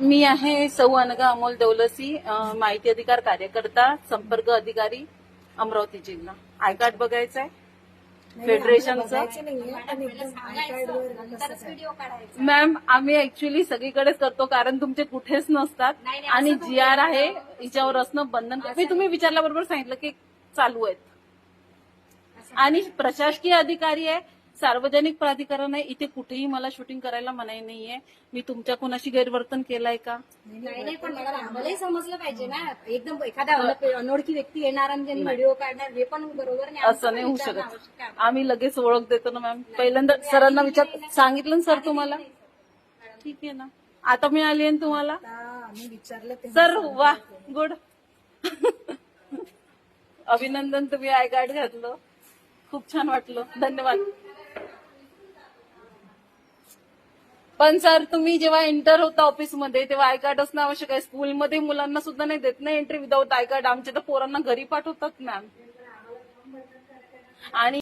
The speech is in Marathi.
मी आहे सौ अनगा अमोल दौलसी माहिती अधिकार कार्यकर्ता संपर्क अधिकारी अमरावती जिल्हा आय कार्ड बघायचं आहे फेडरेशनचं मॅम आम्ही ऍक्च्युली सगळीकडेच करतो कारण तुमचे कुठेच नसतात. आणि जी आर आहे हिच्यावर असणं बंधन मी तुम्ही विचारल्याबरोबर सांगितलं की चालू आहेत. आणि प्रशासकीय अधिकारी आहे सार्वजनिक प्राधिकरण आहे इथे कुठेही मला शूटिंग करायला मनाई नाहीये. मी तुमच्या कुणाशी गैरवर्तन केलंय का? नाही नाही पण मॅडम आम्हालाही समजलं पाहिजे ना. एकदम एखादा अन- अनोळखी व्यक्ती येणार आणि त्यांनी व्हिडिओ काढणार हे पण बरोबर नाही. असं नाही होऊ शकत. आम्ही लगेच ओळख देतो ना मॅम पहिल्यांदा सरांना विचार सांगितलं ना सर तुम्हाला? ठीक आहे ना. आता मी आली आहे तुम्हाला? विचारलं सर वा गुड अभिनंदन तुम्ही आय कार्ड घातलं. खूप छान वाटलं. धन्यवाद. पण सर तुम्ही जेव्हा एंटर होता ऑफिसमध्ये तेव्हा आय कार्ड असणं आवश्यक आहे. स्कूलमध्ये मुलांना सुद्धा नाही देत ना एंट्री विदाऊट आय कार्ड आमच्या तर पोरांना घरी पाठवतात मॅम आणि